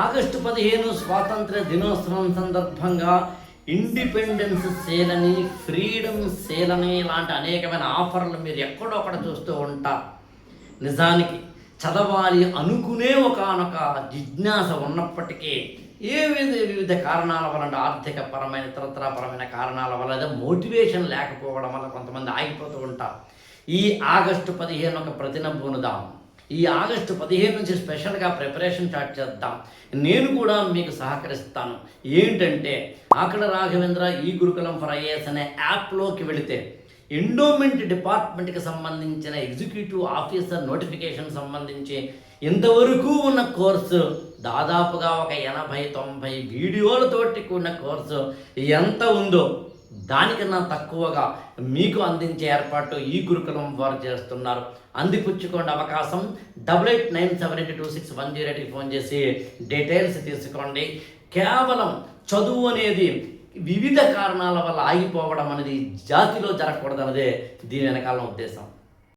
August పదిహేను స్వాతంత్ర దినోత్సవం సందర్భంగా ఇండిపెండెన్స్ సేల్ అని ఫ్రీడమ్ సేల్ అని ఇలాంటి అనేకమైన ఆఫర్లు మీరు ఎక్కడొక్కడ చూస్తూ ఉంటారు నిజానికి చదవాలి అనుకునే ఒకనొక జిజ్ఞాస ఉన్నప్పటికీ ఏ విధ వివిధ కారణాల వలన ఆర్థిక పరమైన తరతరపరమైన కారణాల వల్ల లేదా మోటివేషన్ లేకపోవడం వల్ల కొంతమంది ఆగిపోతూ ఉంటారు. ఈ ఆగస్టు పదిహేను ఒక ప్రతిన ఈ ఆగస్టు పదిహేను నుంచి స్పెషల్గా ప్రిపరేషన్ స్టార్ట్ చేద్దాం. నేను కూడా మీకు సహకరిస్తాను. ఏంటంటే ఆకడ రాఘవేంద్ర ఈ గురుకులం ఫర్ ఐఏఎస్ అనే యాప్లోకి వెళితే ఎండోమెంట్ డిపార్ట్మెంట్కి సంబంధించిన ఎగ్జిక్యూటివ్ ఆఫీసర్ నోటిఫికేషన్ సంబంధించి ఇంతవరకు ఉన్న కోర్సు దాదాపుగా ఒక ఎనభై తొంభై వీడియోలతోటి కూడిన కోర్సు ఎంత ఉందో దానికన్నా తక్కువగా మీకు అందించే ఏర్పాటు ఈ గురుకులం వారు చేస్తున్నారు. అందిపుచ్చుకోండి అవకాశం double eight nine seven eight two six one zero ఎయిట్కి ఫోన్ చేసి డీటెయిల్స్ తీసుకోండి. కేవలం చదువు అనేది వివిధ కారణాల వల్ల ఆగిపోవడం అనేది జాతిలో జరగకూడదన్నదే దీని వెనకాల ఉద్దేశం.